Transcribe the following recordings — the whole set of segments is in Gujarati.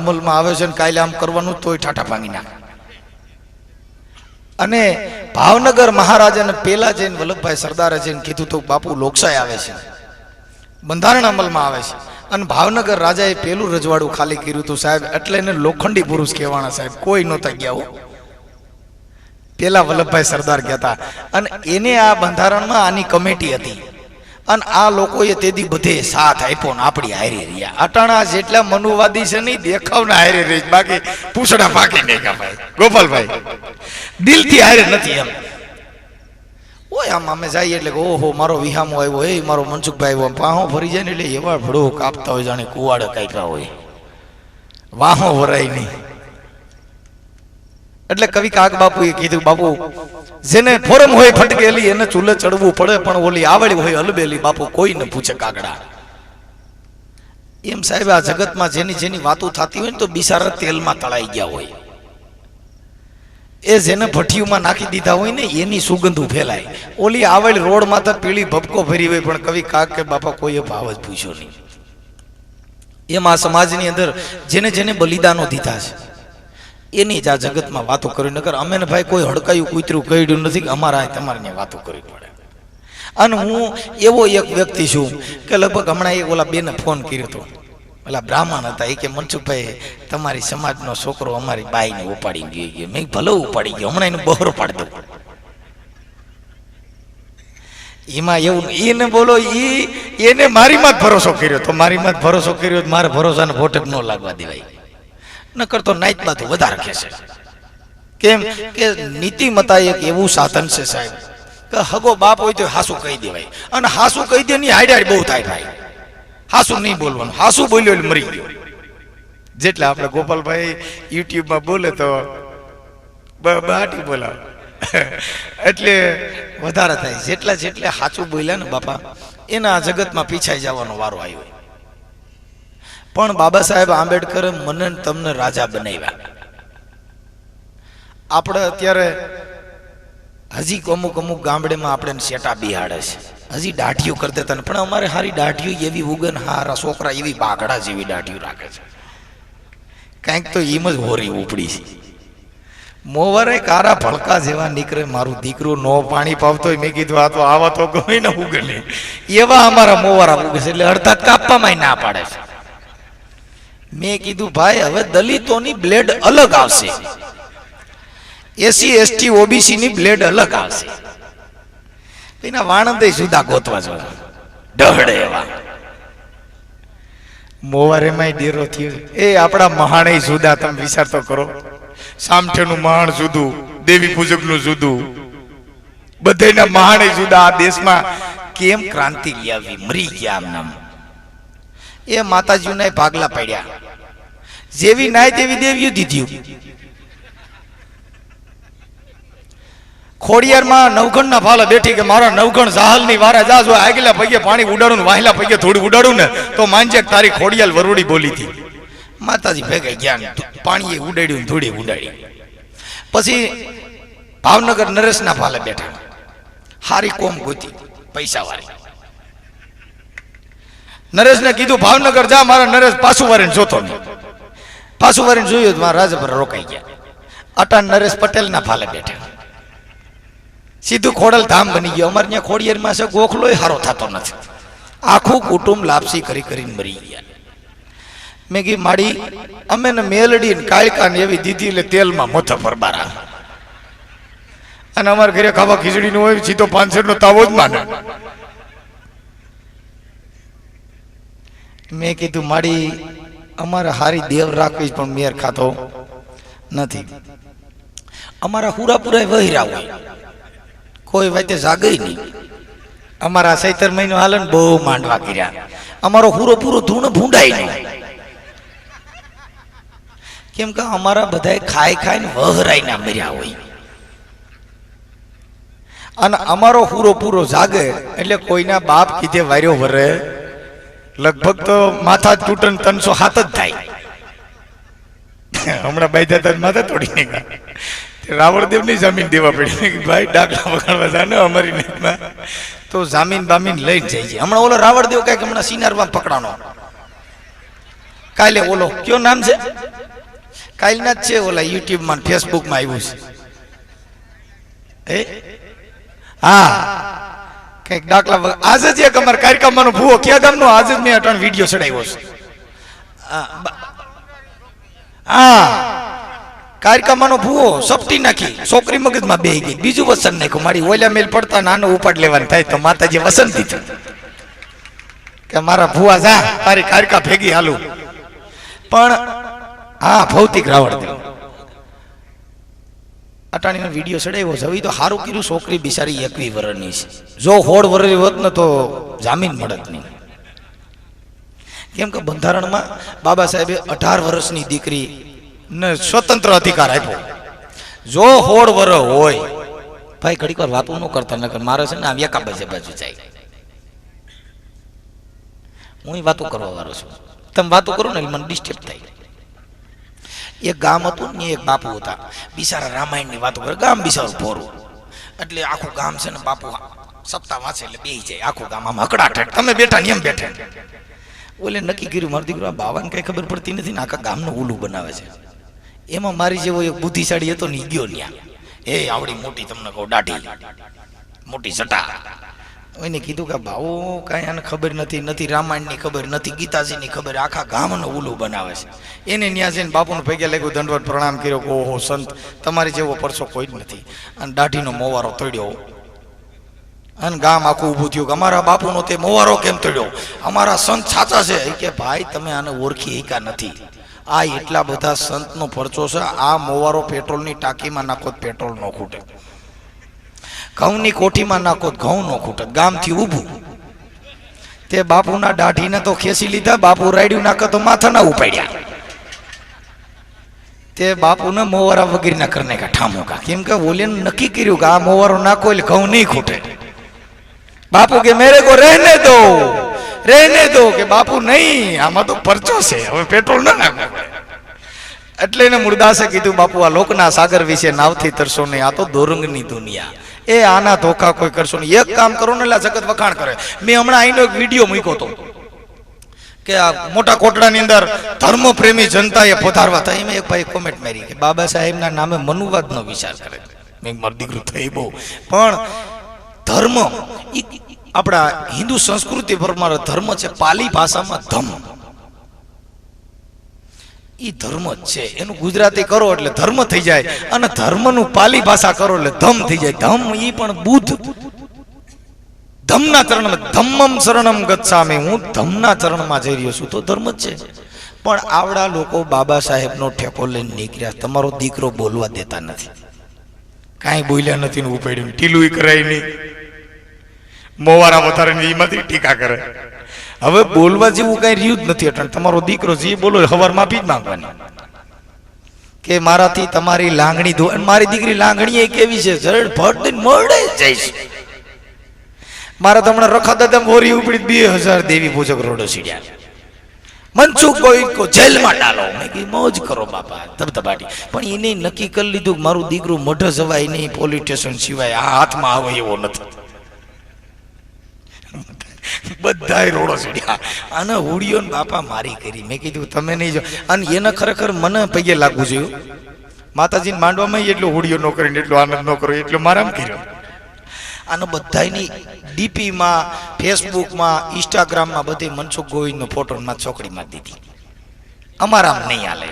અમલમાં આવે છે કાલે આમ કરવાનું તોય ઠાઠા ભાંગી નાખે. અને ભાવનગર મહારાજાને પેલા જઈને વલ્લભભાઈ સરદારે જઈને કીધું તો બાપુ લોકશાહી આવે છે. બંધારણ અમલમાં આવે છે. અને ભાવનગર રાજાએ પેલું રજવાડું ખાલી કર્યું હતું સાહેબ, એટલે એને લોખંડી પુરુષ કહેવાના સાહેબ, કોઈ નહોતા ગયા હો. પેલા વલ્લભભાઈ સરદાર ગયા હતા. અને એને આ બંધારણમાં આની કમિટી હતી. અને આ લોકોએ તેથી બધે સાથ આપ્યો ને આપણી હારી રહ્યા. અટાણા જેટલા મનુવાદી છે નહીં દેખાવના હારે રહી બાકી પૂછડા પાકી નહીં ભાઈ. ગોપાલભાઈ, દિલથી હારે નથી એમ. ઓય આમ અમે જઈએ એટલે ઓહો, મારો વિહામો આવ્યો. એ મારો મનસુખભાઈ આવ્યો. પાહો ફરી જાય ને એટલે એવા ભડો કાપતા હોય જાણે કુવાડે કાપ્યા હોય. વાહો વરાય નહીં. એટલે કવિ કાક બાપુએ કીધું, બાપુ, જેને ફોરમ હોય ફટકેલી એને ચૂલે ચડવું પડે, પણ ઓલી આવડી હોય અલબેલી, બાપુ કોઈ ન પૂછે કાગડા. એમ સાહેબ, આ જગતમાં જેની જેની વાતો થતી હોય ને તો બિસારા તેલમાં તળાઈ ગયા હોય. એ જેને ભઠ્ઠીઓમાં નાખી દીધા હોય ને, એની સુગંધ ફેલાય ઓલી આવડ રોડ તો પીળી ભપકો ભરી હોય, પણ કવિ કાક કે બાપા, કોઈએ ભાવ જ પૂછ્યો નહીં. એમ આ સમાજની અંદર જેને જેને બલિદાનો દીધા છે. એની જ આ જગતમાં વાતો કરી, નકર અમે ભાઈ કોઈ હડકાયું, કૂતરું કહ્યું નથી કે અમારા તમારે વાતો કરવી પડે. અને હું એવો એક વ્યક્તિ છું કે લગભગ હમણાં એક ઓલા બેને ફોન કર્યો હતો ઓલા બ્રાહ્મણ હતા, એ કે મનસુખભાઈ, તમારી સમાજનો છોકરો અમારી બાઈને ઉપાડી ગયો ગયો મેં ભલે ઉપાડી ગયો, હમણાં એને બહોરો પાડી દઉં. એમાં એવું, એને બોલો એ એને મારીમાં જ ભરોસો કર્યો. તો મારીમાં જ ભરોસો કર્યો, મારે ભરોસાને ભોટક ન લાગવા દેવાય. નકર તો નાઈતમાં તો વધારે ખેંચે કેમ કે નીતિમતા એક એવું સાધન છે સાહેબ, કે હગો બાપ હોય તો હાસુ કહી દેવાય. અને હાસુ કહી દે ની હાઈડ બહુ થાય ભાઈ. હાસુ નહીં બોલવાનું. હાસુ બોલ્યો એટલે મરી ગયો. જેટલા આપણે ગોપાલભાઈ યુટ્યુબમાં બોલે તો બાટી બોલાવે. એટલે વધારે થાય. જેટલા જેટલા હાચું બોલ્યા ને બાપા, એના જગતમાં પીછાઈ જવાનો વારો આવ્યો. પણ બાબા સાહેબ આંબેડકરે મને તમને રાજા બનાવ્યા. આપણે અત્યારે હજી અમુક અમુક ગામડેમાં આપણે શેટા બિહાડે છે. હજી દાઢીઓ કરતા હતા પણ અમારે હારી દાઢીઓ એવી ઉગન હારા છોકરા એવી બાગડા જેવી દાઢીઓ રાખે છે. કાંઈક તો એમ જ હોરી ઉપડી છે. મોવારે કારા ભડકા જેવા નીકળે, મારું દીકરું નો પાણી પાવતો મેં કીધું, આ તો આવા તો ગમે ને ઉગે નહીં એવા અમારા મોવારા ઉગે છે, એટલે અડધા કાપવામાં ના પાડે છે. મેં કીધું, ભાઈ, હવે દલિતોની બ્લેડ અલગ આવશે. એસી, એસટી ઓબીસી ની બ્લેડ અલગ આવશે. એના વાણંદે સુધા ગોતવા જો ડહડે એવા. મોવારેમાંય ડેરો થયો. એ આપણા મહાણે જુદા, તમે વિચાર તો કરો. સામઠેનું મહાણ જુદું, દેવી પૂજકનું જુદું. બધાના મહાણે જુદા. આ દેશમાં કેમ ક્રાંતિ આવી મરી ગયા આમ એ માતાજીના ભાગલા પડ્યા. જેવી નાય તેવી દેવીઓ દીધી ખોડિયારમાં નવગણના ફાલે બેઠી કે મારા નવગણ જાહલની વારે જા જો આગલા પગે પાણી ઉડાડું વાહેલા પગે થોડું ઉડાડું ને તો માંજે તારી ખોડિયાલ વરોડી બોલી હતી. માતાજી ભેગા ગયા પાણીએ ઉડાડ્યું ધૂળી ઉડાડી. પછી ભાવનગર નરેશના ફાલે બેઠા. હારી કોમ ગોતી પૈસા વાળી નરેશને કીધું, ભાવનગર જા, મારા નરેશ પાછું વારીને જોતો પાછું વારીને જોયું તો મારા રાજભર રોકાઈ ગયા. અટાણ નરેશ પટેલના ફાલે બેઠા. સીધું ખોડલ ધામ બની ગયો. અમારે ત્યાં ખોડિયારમાં છે, ગોખલોય હારો થતો નથી. આખું કુટુંબ લાપસી કરી કરીને મરી ગયા. મેં કી માડી, અમે ને મેલડી ને કાળકા ને એવી દીધી એટલે તેલમાં મોથા ફરબારા અને અમારા ઘરે ખાવા ખીચડી નું હોય, સીધો પાંચસો નો તાવો જ માને. મેં કીધું, મારી, અમારે હારી દેવ રાખવી પણ મેર ખાતો નથી. અમારા હુરાપુરા વહીરા હોય. કોઈ વાતે જાગઈ નહીં. અમારા સૈતર મહિનો હાલ ને બહુ માંડવા કર્યા. અમારો હુરો પૂરો ધૂણ ભૂંડાય નહીં. કેમ કે અમારા બધા ખાઈ ખાઈને વહરાઈ ના મર્યા હોય. અને અમારો હુરો પૂરો જાગે એટલે કોઈના બાપ કીધે, વાર્યો વરે લગભગ તો માથા તૂટન ત્રણસો હાથ જ થાય. હમણાં બાઈ તન માથા તોડી નાખ્યા. રાવણદેવની જમીન દેવા પડી. ભાઈ, ડાકલા વગાડવા જાને અમારી નીતમાં તો જામીન બામીન લઈ જાય છે હમણાં ઓલો રાવણદેવ કંઈક હમણાં સિનારમાં પકડાનો કાલે ઓલો, કયો નામ છે? કાલના જ છે ઓલા યુટ્યુબમાં ફેસબુકમાં આવ્યું છે. એ? હા. કંઈક દાખલા આજે જે અમારા કાર્યક્રમનો ભૂવો ક્યાં ગામનો? આજે જ મેં ત્રણ વીડિયો ચડાવ્યો છે. હા, કાર્યક્રમનો ભૂવો સપટી નાખી છોકરી મગજમાં બે ગઈ બીજું વસન નાખ્યું. મારી ઓલા મેલ પડતા નાનો ઉપાડ લેવાનું થાય તો માતાજી વસન દીધું કે મારા ભૂવા જા તારી કારકા ભેગી હાલું. પણ હા ભૌતિક રાવણ દેવ અટાણીનો વીડિયો ચડાવ્યો છે. હવે તો સારું કર્યું છોકરી બિચારી એકવી વરની છે. જો હોળ વર્ષની હોત ને તો જામીન મળત નહીં. કેમ કે બંધારણમાં બાબા સાહેબે અઢાર વર્ષની દીકરી ને સ્વતંત્ર અધિકાર આપ્યો. જો હોળ વર હોય, ભાઈ ઘડીક વાર વાતો ન કરતા, નકર મારે છે ને આમ વ્યાકા બાજુ બાજુ જાય. હું વાતો કરવા વાળો છું. તમે વાતો કરો ને મને ડિસ્ટર્બ થાય. એક ગામ હતું ને એક બાપુ હતા. બિચારા રામાયણની વાતો કરે, ગામ બિચારું ભોરું. એટલે આખું ગામ છે ને બાપુ સપ્તાહ વાંચે એટલે બે જાય. આખું ગામ આમ હકડાઠ તમે બેઠા ને એમ બેઠા ઓલે નક્કી કર્યું, મારું દીકરો, આ બાવાને કઈ ખબર પડતી નથી ને આખા ગામનું ઉલું બનાવે છે. એમાં મારી જેવો એક બુદ્ધિશાળી હતો ને ગયો ન્યા. એ આવડી મોટી, તમને કહું, દાઢી. મોટી સટા એને કીધું કે ભાવો કાંઈ આને ખબર નથી નથી રામાયણની ખબર, નથી ગીતાજીની ખબર, આખા ગામનો ઉલું બનાવે છે. એને ન્યા જઈને બાપુને ભેગે લાગ્યું દંડવત પ્રણામ કર્યો. કે ઓહો, સંત, તમારી જેવો પરસો કોઈ જ નથી. અને દાઢીનો મોવારો તોડ્યો અને ગામ આખું ઊભું થયું કે, અમારા બાપુનો તે મોવારો કેમ તોડ્યો અમારા સંત સાચા છે. કે, ભાઈ, તમે આને ઓળખી એકા નથી. આ એટલા બધા સંતનો પરચો છે, આ મોવારો પેટ્રોલની ટાંકીમાં નાખો પેટ્રોલ ન ખૂટે. ઘઉંની કોઠીમાં નાખો ઘઉં નો ખૂટે, ગામથી ઊભું. તે બાપુના દાઢીને તો ખેંચી લીધા, બાપુ રાડ્યું નાખે તો માથા ના ઉપાડ્યા. તે બાપુને મોવારા વગેરેના કરને કા. ઠામુકા કેમ કે ઓલીને નક્કી કર્યું કે આ મોવારો નાખો એટલે ઘઉં નહીં ખૂટે. બાપુ કે, મેરે કો રહેને દો રહેને દો. કે, બાપુ નહીં, આમાં તો પરચો છે, હવે પેટ્રોલ ના નાખો. એટલે એને મુરદાસે કીધું, બાપુ, આ લોકના સાગર વિશે નાવથી તરશો નહીં, આ તો દોરંગની દુનિયા. એ આના ધોખા કોઈ કરશો નહીં. એક કામ કરો ને એટલે જગત વખાણ કરે. મેં હમણાં અહીંનો એક વીડિયો મૂક્યો હતો કે આ મોટા કોટડાની અંદર ધર્મ પ્રેમી જનતાએ પધારવા. થાય એમાં એક ભાઈ કોમેન્ટ મારી કે, બાબા સાહેબના નામે મનુવાદનો વિચાર કરે. મેં મારું થઈ બહુ. પણ ધર્મ આપણા હિન્દુ સંસ્કૃતિ પ્રમાણે ધર્મ છે, પાલી ભાષામાં ધમ. ઈ ધર્મ જ છે. એનું ગુજરાતી કરો એટલે ધર્મ થઈ જાય અને ધર્મનું પાલી ભાષા કરો એટલે ધમ થઈ જાય. ધમ ઈ પણ બુદ્ધ. ધમના ચરણમાં ધમ્મમ શરણમ ગચ્છામે. હું ધમના ચરણમાં જઈ રહ્યો છું. તો ધર્મ જ છે. પણ આવડા લોકો બાબા સાહેબનો ઠેકો લઈને નીકળ્યા. તમારો દીકરો બોલવા દેતા નથી. કાંઈ બોલ્યા નથી ને ઉપાડ્યું. ઢીલું કરાય નહીં. મોવારા વધારે એમાંથી ટીકા કરે. હવે બોલવા જેવું કઈ રહ્યું જ નથી અટલ તમારો દીકરો જે બોલો હવાર માફી જ માંગવાની. કે મારાથી તમારી લાંગણી ધો મારી દીકરી લાંગણી એ કેવી છે? જડ ભટ દઈને મળે જઈશ. મારા તમને રખા દાદા મોરી ઉપડી બે હજાર દેવી પૂજક રોડો સીડ્યા. મનસુખ કોઈ કો જેલમાં ડાલો. મેં કી મોજ કરો બાપા, ધબધબાટી. પણ એને નક્કી કરી લીધું મારું દીકરું મઢ જવાય નહીં, પોલીસ સ્ટેશન સિવાય. આ હાથમાં આવે એવો નથી. બધાય રોડો ચડ્યા અને હોડીઓ બાપા મારી કરી. મેં કીધું, તમે નહીં જો અને એને ખરેખર મને પૈયે લાગવું જોયું. માતાજીને માંડવામાં એટલો હોડીઓ ન કરીને એટલો આનંદ ન કર્યો એટલો મારામ કર્યો. આનો બધાની ડીપીમાં, ફેસબુકમાં, ઇન્સ્ટાગ્રામમાં બધે મનસુખ ગોવિંદનો ફોટો માં છોકરી મારી દીધી. અમારામાં નહીં હાલે.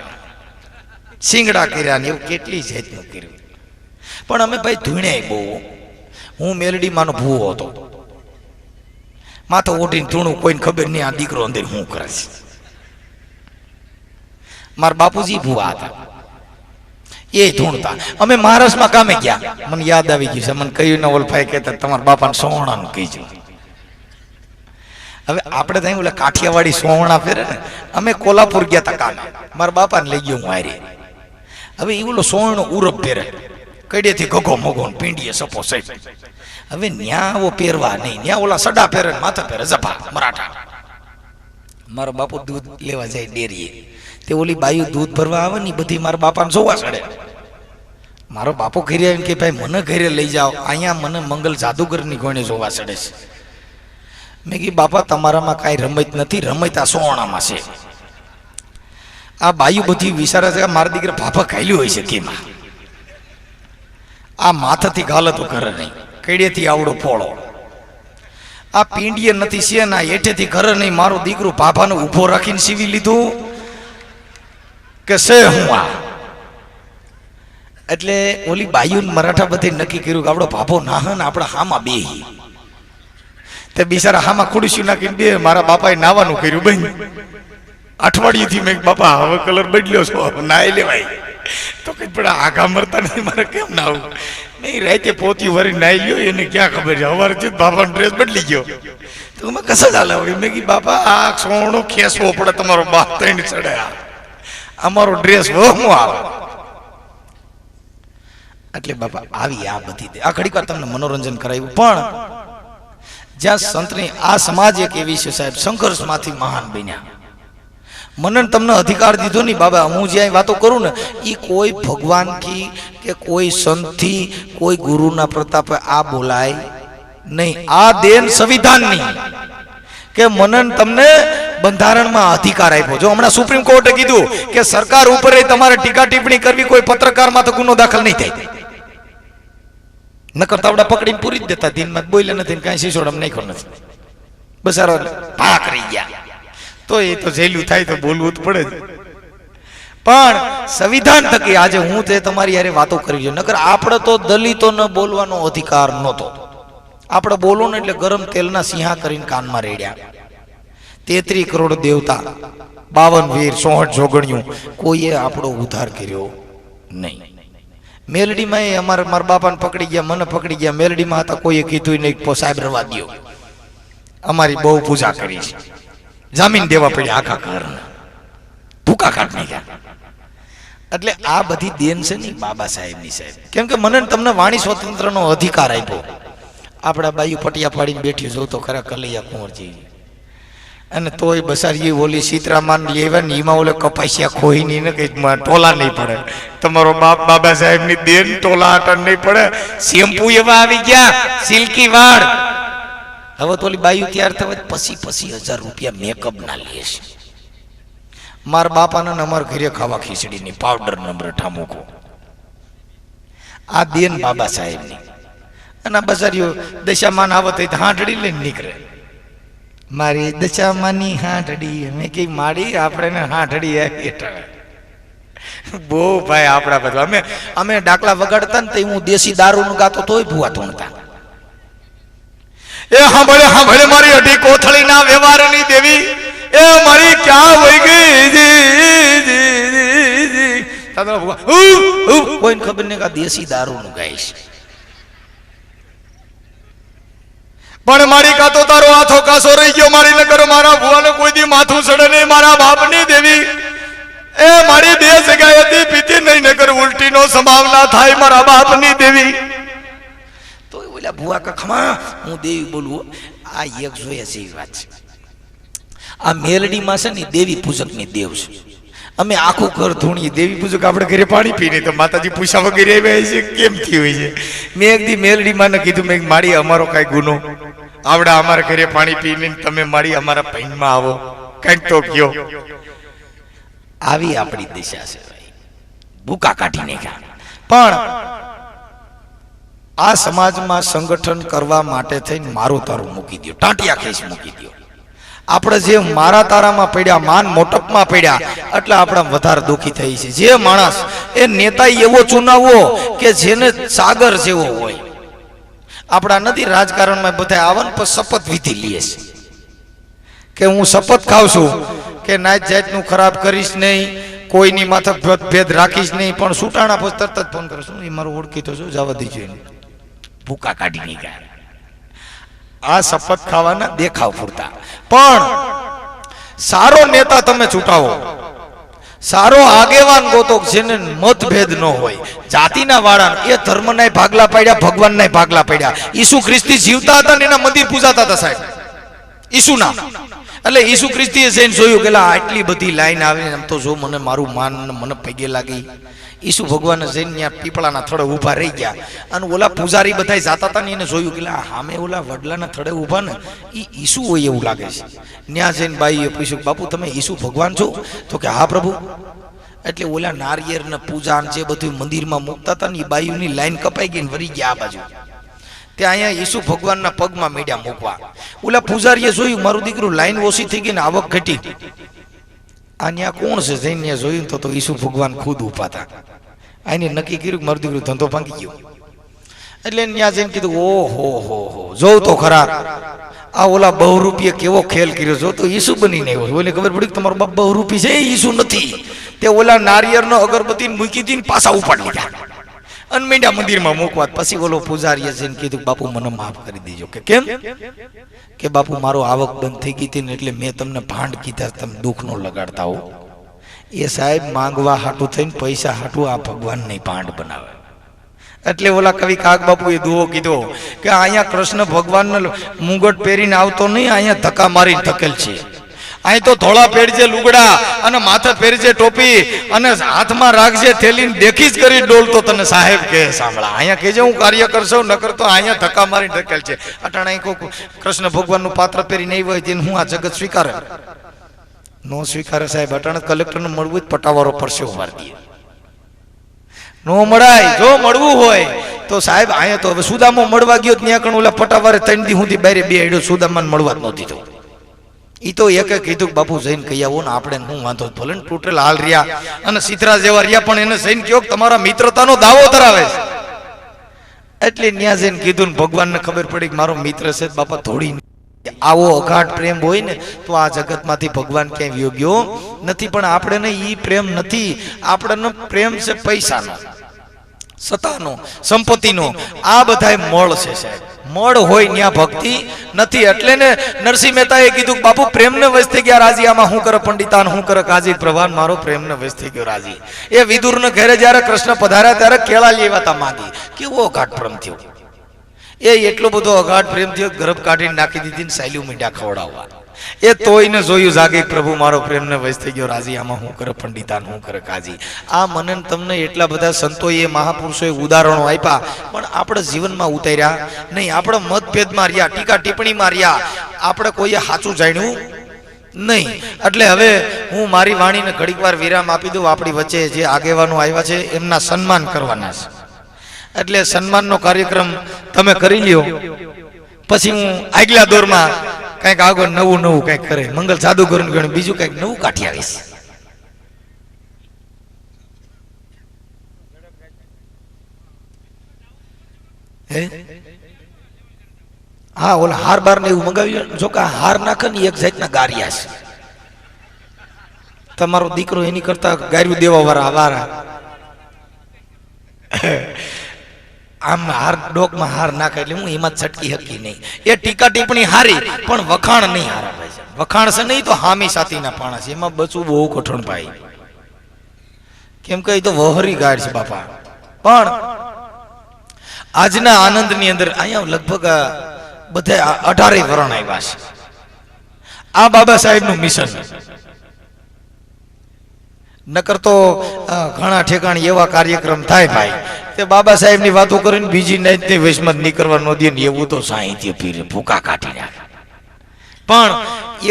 સિંગડા કર્યા ને એવું કેટલી જાતનું કર્યું. પણ અમે ભાઈ ધૂણ્યા બહુ. હું મેલડીમાંનો ભૂવો હતો. માથે ઉઠીને ધૂણું કોઈને ખબર નહીં, આ દીકરો અંદર હું કરે છે. મારા બાપુજી ભૂવા હતા. એ ધૂણતા. અમે મહારાષ્ટ્રમાં કામે ગયા. મને યાદ આવી ગયું છે. મને કહ્યું ને ઓલફાઈ કહેતા, તમારા બાપાને સોહણાનું કહીજો હવે આપણે ત્યાં ઓલા કાઠિયાવાડી સોવણા ફેરે ને, અમે કોલ્હાપુર ગયા હતા કામે. મારા બાપાને લઈ ગયો હું હારી. હવે એ ઓલો સોવણો ઉરપ પહેરે કડીએથી ગગો મગો પીંડીએ સપો સાહેબ હવે ન્યા આવો પહેરવા નહીં. ન્યા ઓલા સડા પહેરે માથા પહેરે જભા મરાઠા. મારો બાપુ દૂધ લેવા જાય ડેરીએ. તે ઓલી બાયું દૂધ ભરવા આવે ને બધી મારા બાપાને જોવા ચડે. મારો બાપો ઘરે આવીને કે ભાઈ, મને ઘરે લઈ જાઓ. અહીંયા મને મંગલ જાદુગરની ગોણે જોવા ચડે છે. મેં કીધું, બાપા, તમારામાં કાંઈ રમત નથી. રમત આ સોણામાં છે. આ બાયુ બધી વિચારે છે મારા દીકરા ભાભા ખાયલી હોય છે કેમાં આ માથાથી ગાલતો ઘરે નહીં. કઈડેથી આવડો પોળો આ પીંડીએ નથી છે ના હેઠેથી ઘરે નહીં, મારો દીકરો ભાભાને ઊભો રાખીને સીવી લીધું. કે છે હું આ? એટલે ઓલી બાયુ મરાઠા બધી નક્કી કર્યું કે આપણો ભાભો ના ને આપણે હામાં બે તે બિચારા હામાં ખુડશું નાખીને બે મારા બાપાએ નાવાનું કર્યું બેન. અઠવાડિયેથી મેં બાપા, હવે કલર બદલ્યો છો નાઈ લેવાય. તો કઈ પણ આઘા મરતા નહીં મારે કેમ ના આવું નહીં રાતે પોતી વરી નાઈ લ્યો એને ક્યાં ખબર છે? સવારે છે બાપાનો ડ્રેસ બદલી ગયો. તો મેં કસા ચાલે હવે મેં કીધું, બાપા, આ સોણો ખેંચવો પડે તમારો બાપ ત્રણ ચડે. અમારો ડ્રેસ હું આવે. એટલે બાપા, આવી આ બધી આ ઘડીક તમને મનોરંજન કરાવ્યું. પણ જ્યાં સંતની આ સમાજ એક એવી છે સાહેબ, સંઘર્ષમાંથી મહાન બન્યા. મને તમને અધિકાર દીધો નહીં, બાબા, હું જ્યાં વાતો કરું ને એ કોઈ ભગવાનથી કે કોઈ સંતથી કોઈ ગુરુના પ્રતાપે આ બોલાય નહીં. આ દેન સંવિધાનની કે મનન તમને બંધારણમાં અધિકાર આપ્યો. જો હમણાં સુપ્રીમ કોર્ટે કીધું કે સરકાર ઉપર તમારે ટીકા ટિપ્પણી કરવી કોઈ પત્રકારમાં તો ગુનો દાખલ નહીં થાય. નકર તાવડા પકડીને પૂરી જ દેતા. દિનમાં બોલ્યા નથી કાંઈ શીશોડમ નાખ્યો નથી. બસારો ભાગ રહી ગયા. તો એ તો જેલું થાય તો બોલવું જ પડે પણ સંવિધાન થકી આજે હું તે તમારી યારે વાતો કરી છે, નકર આપણે તો દલિતોને બોલવાનો અધિકાર નહોતો. આપણે બોલો ને એટલે ગરમ તેલના સિંહા કરીને કાનમાં રેડ્યા. તેત્રી કરોડ દેવતા, બાવન વીર, સોહઠ જોગણિયું કોઈએ આપણો ઉદ્ધાર કર્યો નહીં. મેલડીમાં એ અમારા, મારા બાપાને પકડી ગયા, મને પકડી ગયા, મેલડીમાં હતા, કોઈએ કીધું નહીં "પો સાહેબ રવા દ્યો. અમારી બહુ પૂજા કરી છે. જામીન દેવા પડ્યા આખા કારણ ભૂકા કાઢ ગયા એટલે આ બધી દેન છે ને બાબા સાહેબની સાહેબ. કેમ કે મને તમને વાણી સ્વતંત્રનો અધિકાર આપ્યો. આપણા બાયુ પટિયા પાડીને બેઠી જોઉં તો ખરા કલૈયા કુંવરજી અને તોય બસારી ઓલી સીતરામાન લેવા ને એમાં ઓલે કપાસિયા ખોઈ નહીં ને કઈ ટોલા નહીં પડે. તમારો બાપ બાબા સાહેબની દેન ટોલા આટન નહીં પડે. શેમ્પુ એવા આવી ગયા, સિલ્કી વાળ. હવે તો ઓલી બાયુ તૈયાર થવા પછી પછી હજાર રૂપિયા મેકઅપ ના લે છે. મારા બાપાને અમારા ઘરે ખાવા ખીચડીની પાવડર નંબર ઠામુકો આ દેન બાબા સાહેબની. અને બજારીઓ દશામાન આવત હોય તો હાંડડી લઈને નીકળે. મારી દશામાની હાંડડી મેં કઈ માડી, આપણે આવી હેઠળ. બહુ ભાઈ આપણા બધા. અમે અમે ડાકલા વગાડતા ને તો હું દેશી દારૂનું ગાતો તોય ભૂવા ધૂણતા. એ સાંભળે સાંભળે મારી અઢી કોથળીના વ્યવહારની દેવી. એ મારી ક્યાં વહી ગઈ? કોઈને ખબર નહીં કે દેશી દારૂનું છે. પણ મારી કાતો તારો હાથો કાસો રહી ગયો? મારી નગર મારા ભુવાને કોઈ દી માથું સડે નહીં. મારા બાપની દેવી. એ મારી બે જગ્યાએ હતી પીતી નહીં નગર ઉલટીનો સંભાવના થાય મારા બાપની દેવી. ઓલા ભુવા કખમા હું દેવી બોલું આ એક જોઈએ છે વાત છે. આ મેલડીમાં છે ને દેવી પૂજકની દેવ છે. અમે આખું ઘર ધૂણીએ દેવી પૂજક આપણે ઘરે પાણી પીને તો માતાજી પૂછા વગેરે આવ્યા છે, કેમ થયું છે? મેં એક દી મેલડીમાં કીધું, મેં મારી અમારો કાંઈ ગુનો. આવડા અમારા ઘરે પાણી પીને તમે મારી અમારા પૈનમાં આવો. કંઈક તો કયો. આવી આપણી દિશા છે ભૂકા કાઢી નાખ્યા. પણ આ સમાજમાં સંગઠન કરવા માટે થઈને મારું તારું મૂકી દો ટાંટિયા ખેસ મૂકી દો આપણે જે મારા તારામાં પડ્યા, માન મોટપમાં પડ્યા, એટલે આપણે વધારે દુઃખી થઈ છે. જે માણસ, એ નેતા એવો ચુનાવવો કે જેને સાગર જેવો હોય. આપણા નથી રાજકારણમાં બધા આવન પછી શપથ વિધિ લઈએ છે. કે હું શપથ ખાઉં છું કે નાત જાતનું ખરાબ કરીશ નહીં, કોઈની માથે ભેદ રાખીશ નહીં, પણ સુટાણા પછી તરત જ ફોન કરશું એ ઓળખી તો છું, જવા દીજો એને. ભૂકા કાઢી નહીં ગયા આ શપથ ખાવાના દેખાવ પૂરતા પણ સારો નેતા તમે ચૂંટાવો. સારો આગેવાન ગોતો જેને મતભેદ ન હોય. જાતિના વાળા એ ધર્મના ભાગલા પાડ્યા ભગવાનના ભાગલા પાડ્યા. ઈસુ ખ્રિસ્તી જીવતા હતા ને એના મંદિર પૂજાતા હતા સાહેબ. ઈસુના. એટલે ઈસુ ખ્રિસ્તીએ જઈને જોયું કે આટલી બધી લાઈન આવે આમ તો જો મને મારું માન મને પગે લાગી. ઈસુ ભગવાન જઈને ત્યાં પીપળાના થડે ઊભા રહી ગયા. અને ઓલા પૂજારી બધા જાતા હતા ને એને જોયું કે હામે ઓલા વડલાના થડે ઊભા ને એ ઈસુ હોય એવું લાગે છે. ત્યાં જઈને બાઈએ પૂછ્યું બાપુ, તમે ઈસુ ભગવાન છો? તો કે, હા, પ્રભુ. એટલે ઓલા નારિયેર ને પૂજા જે બધું મંદિરમાં મૂકતા હતા ને એ બાયુની લાઈન કપાઈ ગઈ ને વરી ગયા આ બાજુ. ત્યાં અહીંયા ઈસુ ભગવાનના પગમાં મીડ્યા મૂકવા. ઓલા પૂજારીએ જોયું, મારું દીકરું લાઈન ઓછી થઈ ગઈ ને આવક ઘટી. ન્યા કોણ છે જઈને જોયું તો તો ઈસુ ભગવાન ખુદ ઊભા હતા આને નક્કી કર્યું મારું દીકરું ધંધો ભાંગી ગયો. એટલે ન્યા જઈને કીધું ઓ હો હો હો જોઉં તો ખરા. આ ઓલા બહુ રૂપિયે કેવો ખેલ કર્યો જો તો ઈસુ બનીને આવ્યો ઓલે ખબર પડી કે તમારો બાપ બહુ રૂપી છે ઈસુ નથી. તે ઓલા નારિયેળનો અગરબત્તી મૂકી દીને પાછા ઉપાડી લીધા. અને મંદિરમાં મૂકવા. પછી ઓલો પૂજારીએ જઈને કીધું, બાપુ, મને માફ કરી દેજો. કે કેમ? કે બાપુ, મારો આવક બંધ થઈ ગઈ હતી ને એટલે મેં તમને ભાંડ કીધા, તમે દુઃખ નો લગાડતા હો. એ સાહેબ માંગવા હાટું થઈને પૈસા હાટું આ ભગવાન નહીં ભાંડ બનાવે. એટલે ઓલા કવિ કાગ બાપુએ દુઓ કીધો કે અહીંયા કૃષ્ણ ભગવાનને મુગટ પહેરીને આવતો નહીં, અહીંયા ધક્કા મારીને ધકેલ છે અહીં તો ધોળા પહેરજે લુગડા અને માથે પહેરજે ટોપી અને હાથમાં રાખજે થેલીને દેખી જ કરી ડોલતો તને સાહેબ કે સાંભળા, અહીંયા કહેજે હું કાર્ય કરશો, નકર તો અહીંયા ધક્કા મારી ઢકેલ છે. અટાણે અહીં કોક કૃષ્ણ ભગવાનનું પાત્ર પહેરી નહીં હોય તેને હું આ જગત સ્વીકારે? નો સ્વીકારે સાહેબ, અટાણે કલેક્ટરને મળવું જ પટાવારો પડશે ઉભાર દે નો મળાય, જો મળવું હોય, તો સાહેબ, અહીંયા તો હવે સુદામો મળવા ગયો ત્યાં કણ ઓલા પટાવારે ત્રણ દી સુધી બારે બે આડ્યો સુદામાને મળવા જ નહોતી તો ઈ તો એક કીધું બાપુ જઈને કહી આવો ને આપણે હું વાંધો ભલે ને હાલ રહ્યા અને સીતરા જેવા રહ્યા, પણ એને જઈને કહ્યો તમારા મિત્રતાનો દાવો ધરાવે છે. એટલે ન્યા જઈને કીધું ને ખબર પડી કે મારો મિત્ર છે બાપા થોડી આવો અઘાટ પ્રેમ હોય ને તો આ જગતમાંથી ભગવાન ક્યાંય યોગ્યો નથી. પણ આપણે ઈ પ્રેમ નથી. આપણને પ્રેમ છે પૈસાનો. સત્તાનો, સંપત્તિનો, આ બધાય મળ છે સાહેબ. મળ હોય ત્યાં ભક્તિ નથી. એટલે ને નરસિંહ મહેતાએ કીધું બાપુ, પ્રેમને વસ્તી ગયા રાજી. આમાં હું કરે પંડિતાન? હું કરે કાજી? પ્રભાન, મારો પ્રેમને વસ્તી ગયો રાજી. એ વિદુરને ઘરે જ્યારે કૃષ્ણ પધાર્યા ત્યારે કેળા લેવાતા માંગી. કેવો અઘાટ પ્રેમ થયો. એ એટલો બધો અઘાટ પ્રેમ થયો ગરબ કાઢીને નાખી દીધી ને સાયલું મીંડા ખવડાવવા. એ તોય ને જોયું, જાગે પ્રભુ, મારો પ્રેમને વશ થઈ ગયો. રાજી, આમાં હું કરે પંડિતાન, હું કરે કાજી. આ મને તમને એટલા બધા સંતોએ, મહાપુરુષોએ ઉદાહરણો આપ્યા, પણ આપણે જીવનમાં ઉતાર્યા નહીં. આપણે મતભેદમાં રહ્યા, ટીકા ટિપ્પણીમાં રહ્યા. આપણે કોઈએ સાચું જાણ્યું નહીં. એટલે હવે હું મારી વાણીને ઘડીક વાર વિરામ આપી દઉં. આપણી વચ્ચે જે આગેવાનો આવ્યા છે, એમના સન્માન કરવાના છે. એટલે સન્માનનો કાર્યક્રમ તમે કરી લ્યો. પછી હું આગલા દોરમાં કંઈક આગળ નવું નવું કંઈક કરે. મંગલ જાદુગર ગણ, બીજું કંઈક નવું કાઢી આવીશ હા? ઓલા હાર બાર ને એવું મંગાવ્યું જો કે હાર નાખે ને એક જાતના ગારિયા છે. તમારો દીકરો એની કરતા ગાર્યું દેવા વાળા વાળા. આમ હાર ડોકમાં હાર નાખે એટલે હું એમાં છટકી હકી નહીં. એ ટીકા ટીપણી હારી, પણ વખાણ નહીં હારા ભાઈ વખાણ છે નહીં તો હામી સાતીના પાણા છે. એમાં બચવું બહુ કઠણ ભાઈ. કેમ કે તો વહરી ગાડ છે બાપા. પણ આજના આનંદની અંદર અહીંયા લગભગ બધા અઢારે વરણ આવ્યા છે. આ બાબા સાહેબનું મિશન. નકર તો ઘણા ઠેકાણે એવા કાર્યક્રમ થાય ભાઈ. તે બાબા સાહેબની વાતો કરીને બીજી નાઈટની વેશમાં નીકળવા ન દે ને એવું તો સાહિત્ય પીરે ભૂકા કાઢી નાખે. પણ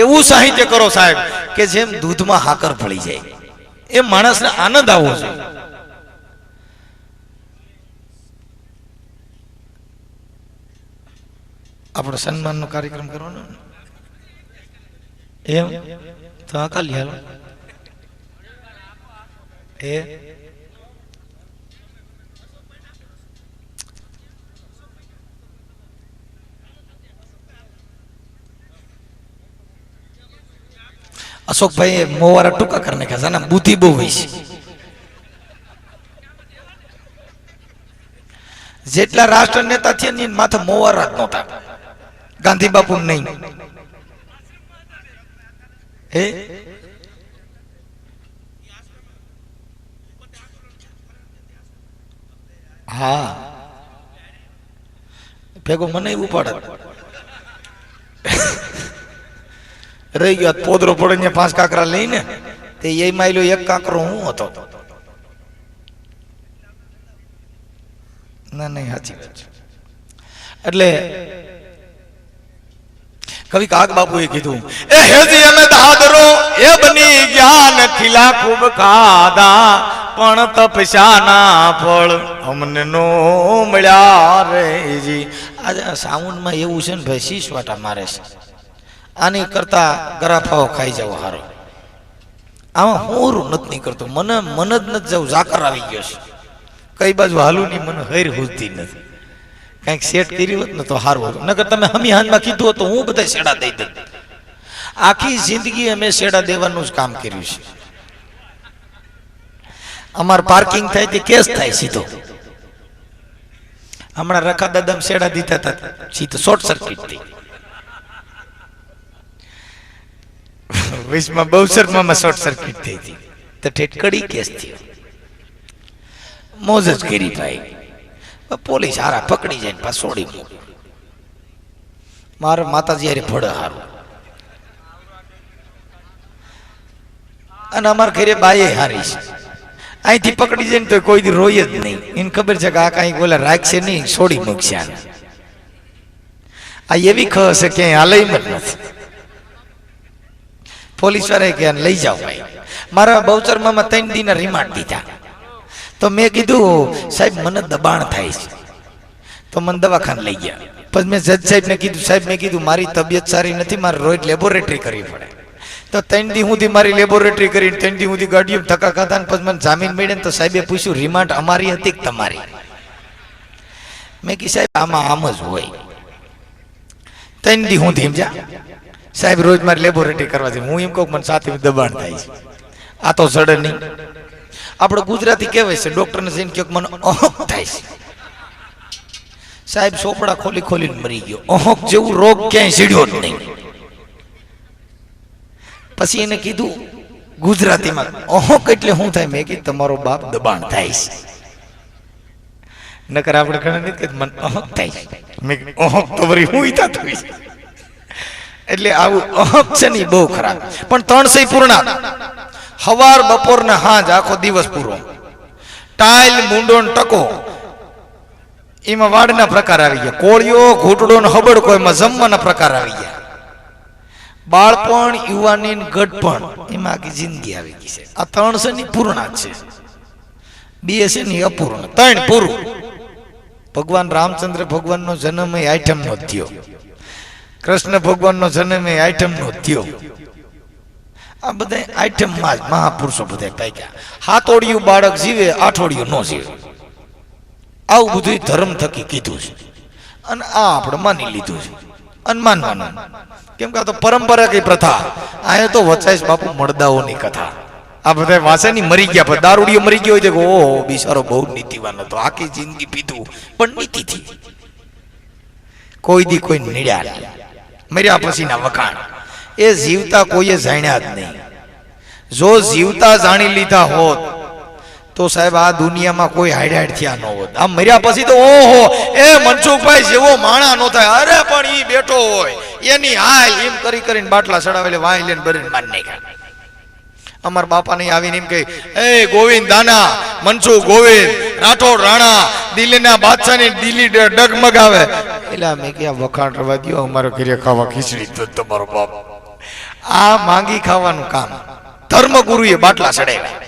એવું સાહિત્ય કરો સાહેબ કે જેમ દૂધમાં હાકર ફળી જાય. એ માણસને આનંદ આવવો જોઈએ. આપણો સન્માનનો કાર્યક્રમ કરવાનો એમ? તો આ એ અશોકભાઈ મોવારા ટૂંકા કરી નાખ્યા છે ને બુદ્ધિ બહુ હોય છે. જેટલા રાષ્ટ્ર નેતા છે ને માથે મોવારા જ નહોતા. ગાંધી બાપુ નહીં. હે? હા. ભેગો મને ઉપાડે. રહી ગયો પોદરો પડે પાંચ કાંકરા લઈને, તે એ માયલો એક કાંકરો હું હતો. ના, નહીં, સાચી વાત એટલે કવિ કાગ બાપુએ કીધું, એ હેજી અમે દાદરો એ બની જ્ઞાન ખીલા ખૂબ ખાધા પણ તપસ્યાના ફળ અમને નો મળ્યા રેજી આજે સાઉન્ડમાં એવું છે ને ભાઈ શીશવાટા મારે છે. આની કરતા ગરાફાઓ ખાઈ જાવ હારો. આમાં હું નથી નહીં કરતો મને મન જ નથી જવું ઝાકર આવી ગયો છે. કઈ બાજુ હાલું નહીં, મને હૈર હુજતી નથી. કંઈક સેટ કર્યું હોત ને તો સારું હતું. નકર તમે હમી હાંજમાં કીધું હતું હું બધા શેડા દઈ દઉં. આખી જિંદગી અમે શેડા દેવાનું જ કામ કર્યું છે. અમાર પાર્કિંગ થાય તે કેસ થાય સીધો. હમણાં રખા દાદા શેડા દીધા હતા સીધો શોર્ટ સર્કિટ થઈ વીસમાં બહુસરમાં શોર્ટ સર્કિટ થઈ હતી. તો ઠેટકડી કેસ થયો. મોજ જ કરી ભાઈ. પોલીસ હારા પકડી જાય પાછું છોડી મૂક. મારા માતાજી હારે ફળ હારું. અને અમારા ઘરે બાએ હારી છે. અહીંથી પકડી જાય ને તો કોઈ રોય જ નહીં. એને ખબર છે કે આ કાંઈ બોલે રાખશે નહીં, છોડી મૂકશે આ એવી ખ હશે કે અહીં હાલય જ નથી. પોલીસ વાળાએ કે લઈ જાઓ ભાઈ. મારા બહુચરમાં ત્રણ દિન રિમાન્ડ દીધા. તો મેં કીધું, સાહેબ, મને દબાણ થાય છે. તો મને દવાખાને લઈ ગયા. પછી મેં જજ સાહેબને કીધું, સાહેબ, મેં કીધું, મારી તબિયત સારી નથી, મારે રોજ લેબોરેટરી કરવી પડે. તો ત્રણ દી સુધી મારી લેબોરેટરી કરીને ત્રણ દી સુધી ગાડીઓ ધક્કા ખાતા પછી મને જામીન મળે તો સાહેબે પૂછ્યું રિમાન્ડ અમારી હતી કે તમારી? મેં કીધું, સાહેબ, આમાં આમ જ હોય. ત્રણ દી હું ધીમજા સાહેબ, રોજ મારી લેબોરેટરી કરવા છે હું એમ કહું મને સાથે દબાણ થાય છે. આ તો સડે નહીં. આપણે ગુજરાતી કહેવાય છે, ડૉક્ટરને જઈને કહ્યું મને અહોક થાય છે. સાહેબ, સોપડા ખોલી ખોલીને મરી ગયો. અહોક જેવું રોગ ક્યાંય સીડ્યો જ નહીં. પછી એને કીધું, ગુજરાતીમાં ઓહો એટલે શું થાય? મેં કીધું, તમારો બાપ દબાણ થાય છે. નકર આપણે ઘણા નથી કે મન અહક થાય મેં અહક તો વરી હું ઈતા થઈ એટલે આવું અહક છે ને બહુ ખરાબ. પણ ત્રણ સહી પૂર્ણા. હવાર, બપોર ને હાજ આખો દિવસ પૂરો. ટાઈલ મુંડો ટકો. એમાં વાડના પ્રકાર આવી ગયા. કોળિયો, ઘૂંટડો ને હબડકો એમાં જમવાના પ્રકાર આવી ગયા. બાળપણ યુવાની ગઢપણ, એમાં આખી જિંદગી આવી ગઈ છે. આ ત્રણ છે ની પૂર્ણા છે. બે છે અપૂર્ણ. ત્રણ પૂરું. ભગવાન રામચંદ્ર ભગવાનનો જન્મ એ આઈટમ નો થયો. કૃષ્ણ ભગવાનનો જન્મ એ આઈટમ નો થયો. આ બધા આઈટમમાં જ મહાપુરુષો બધા પાક્યા. હાથોડિયું બાળક જીવે, આઠોડિયું ન જીવે. આવું બધું ધર્મ થકી કીધું છે. અને આ આપણે માની લીધું છે. અને માનવાનું. કેમ કે આ તો પરંપરા કઈ પ્રથા. આ તો વચાઈશ બાપુ મળદાઓની કથા. આ બધા વાસેની મરી ગયા, પણ દારૂડીઓ મરી ગયો હોય તો ઓહો, બિચારો બહુ નીતિવાન હતો. આખી જિંદગી પીધું, પણ નીતિથી. કોઈ દી કોઈ નીડ્યા મર્યા પછીના વખાણ. એ જીવતા કોઈએ જાણ્યા જ નહીં. જો જીવતા જાણી લીધા હોત તો સાહેબ આ દુનિયામાં કોઈ હાઈડ થયા ન હોત. આમ મર્યા પછી તો ઓહો એ મનસુખભાઈ જેવો માણા નો થાય. અરે પણ ઈ બેઠો હોય. એની હાલ એમ કરી કરીને બાટલા ચડાવેલે વાય લઈને બરીને મારી નાખ્યા. અમારા બાપાને આવીને એમ કહે એ ગોવિંદ દાના મનસુખ ગોવિંદ રાઠોડ રાણા દિલ્હીના બાદશાહની દિલ્હી ડગમગાવે. એટલે મેં કે વખાણ રવા દો અમારો ઘરે ખાવા ખીચડી તો તમારો બાપ. આ માંગી ખાવાનું કામ ધર્મગુરુએ બાટલા ચડાવ્યા.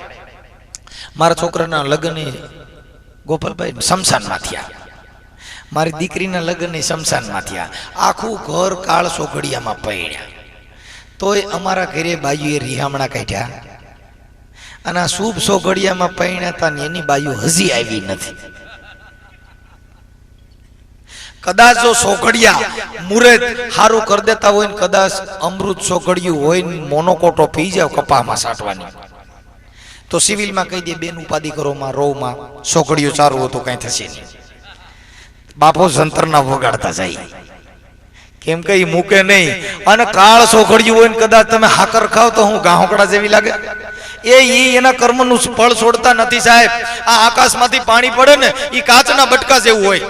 મારા છોકરાના લગ્ન ગોપાલભાઈ શમશાનમાં થયા. મારી દીકરીના લગ્ન શમશાનમાં થયા. આખું ઘર કાળ સોઘડિયામાં પડ્યા. તોય અમારા ઘરે બાયુએ રિહામણા કાઢ્યા. અને શુભ સોઘડિયામાં પૈણ્યા હતા ને એની બાયુ હજી આવી નથી. કદાચ જો સોગડિયા મુરત હારું કરી દેતા હોય ને કદાચ અમૃત સોઘડિયું હોય ને મોનોકોટો પી જાવ કપામાં સાટવાની. તો સિવિલમાં કહી દે, બેન ઉપાધિ કરો માં રોવમાં સોઘડિયું ચારું હતું કઈ થશે નહીં. બાપો સંતરના વગાડતા જાય. કેમ કે મૂકે નહીં. અને કાળ સોઘડિયું હોય ને કદાચ તમે હાકર ખાવ તો હું ગાહોકડા જેવી લાગે. એ ઈ એના કર્મનું ફળ છોડતા નથી સાહેબ. આ આકાશમાંથી પાણી પડે ને, ઈ કાચના બટકા જેવું હોય.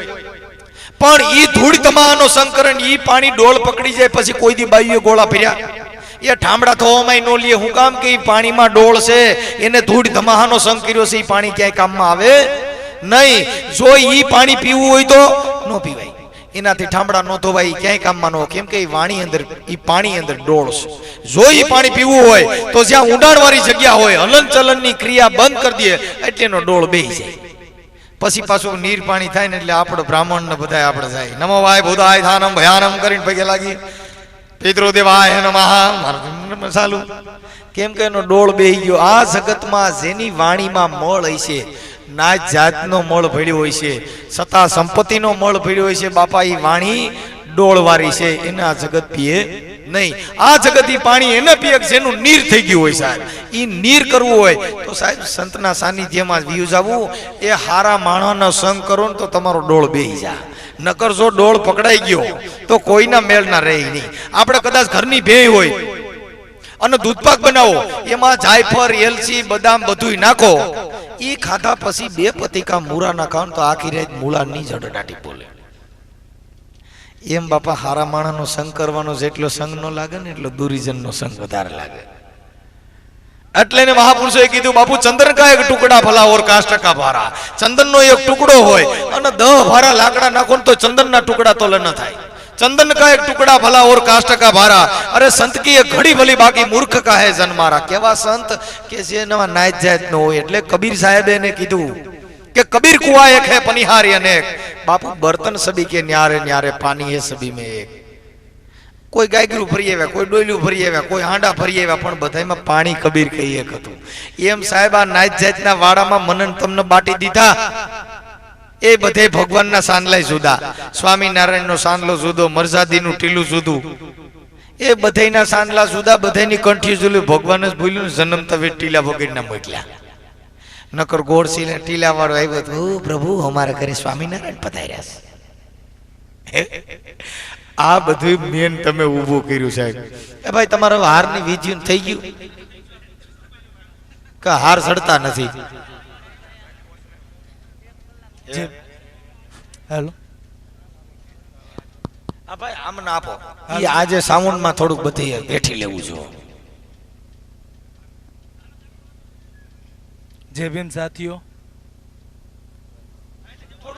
પણ ઈ ધૂળ તમાનો સંકરણ, ઈ પાણી ડોળ પકડી જાય, પછી કોઈ દી બાઈએ ગોળા ફેર્યા. એ ઠામડા થવામાં નો લે. હું કામ કે એ પાણીમાં ડોળ છે, એને ધૂળ ધમાહાનો સંગ કર્યો છે એ પાણી ક્યાંય કામમાં આવે નહીં. જો એ પાણી પીવું હોય તો ન પીવાય. એનાથી ઠામડા ન ધોવાય ક્યાંય કામમાં ન કેમ કે એ વાણી અંદર એ પાણી અંદર ડોળ છે. જો એ પાણી પીવું હોય, તો જ્યાં ઊંડાણવાળી જગ્યા હોય હલન ચલનની ક્રિયા બંધ કરી દે, એટલે એનો ડોળ બેહી જાય. પછી પાછું નીર પાણી થાય ને એટલે આપણો બ્રાહ્મણ ને બધા આપણે જાય. નમો વાય ભૂતાય ધાનમ ભયાનમ કરીને પગે લાગી. પિતૃ દેવાય નમઃ. ચાલુ. કેમ કે એનો ડોળ બેહી ગયો. આ જગતમાં જેની વાણીમાં મળ છે નાચ જાતનો મળ ભળ્યો હોય છે સત્તા સંપત્તિનો મળ ભળ્યો હોય છે, બાપા એ વાણી ડોળવારી છે. એને આ જગત પીએ નહીં. આ જગત પાણી એને પીએ જેનું નીર થઈ ગયું હોય સાહેબ. એ નીર કરવું હોય તો સાહેબ સંતના સાનિધ્યમાં વ્યૂઝ આવવું એ હારા માણસનો સંગ કરો ને તો તમારો ડોળ બેહી જા નકર જો ડોળ પકડાઈ ગયો, તો કોઈના મેળ ના રહે નહીં. આપણે કદાચ ઘરની ભેય હોય અને દૂધપાક બનાવો, એમાં જાયફળ, એલચી, બદામ બધુંય નાખો એ ખાધા પછી બે પતિકા મૂરા ના તો આખી રાત મૂળા ની જડડાટી બોલે. એમ બાપા હારા માણાનો સંગ કરવાનો જેટલો સંગ નો લાગે ને એટલો દુરીજનનો સંગ વધારે લાગે. એટલે એને મહાપુરુષોએ કીધું, બાપુ, ચંદન કા એક ટુકડા ભલા ઓર કાશ ટકા ભારા? ચંદનનો એક ટુકડો હોય અને દહ ભારા લાકડા નાખો ને તો ચંદનના ટુકડા તો ન થાય. ચંદન કા એક ટુકડા ભલા ઓર કાશ ટકા ભારા? અરે સંત કી એક ઘડી ભલી બાકી મૂર્ખ કા હે જન્મારા કેવા સંત કે જેના નાયત જાત નો હોય. એટલે કબીર સાહેબે એને કીધું કે કબીર કુવા એક હે, પનિહારી અનેક બાપુ, બર્તન સબી કે ન્યારે ન્યારે પાણી હે સબી में એક. કોઈ ગાયગરું ફરી આવ્યા, કોઈ ડોયલું ફરી આવ્યા, કોઈ હાંડા ફરી આવ્યા, પણ બધાયમાં પાણી કબીર કહી એક હતું. એમ સાહેબ, આ નાચ જાતના વાડામાં મનન તમને બાટી દીધા? એ બધે ભગવાનના સાંદલાય જુદા. સ્વામિનારાયણનો સાંદલો જુદો, મરઝાદીનું ટીલું જુદું. એ બધાયના સાંદલા જુદા, બધાયની કંઠી જુદું ભગવાન જ ભૂલ્યું, જન્મ તવે ટીલા વગેરેના મોકલ્યા. નકર ગોળસીને ટીલા વાળો આવ્યો તો પ્રભુ, અમારા ઘરે સ્વામિનારાયણ પધાર્યા છે. આ બધું મેન તમે ઊભું કર્યું સાહેબ. એ ભાઈ તમારો હારની વીજ્યું થઈ ગયું. કે હાર સડતા નથી. હેલો. આ ભાઈ આમ ના આપો. એ આજે સાઉન્ડમાં થોડુંક બધી બેઠી લેવું જો જે બેન સાથીઓ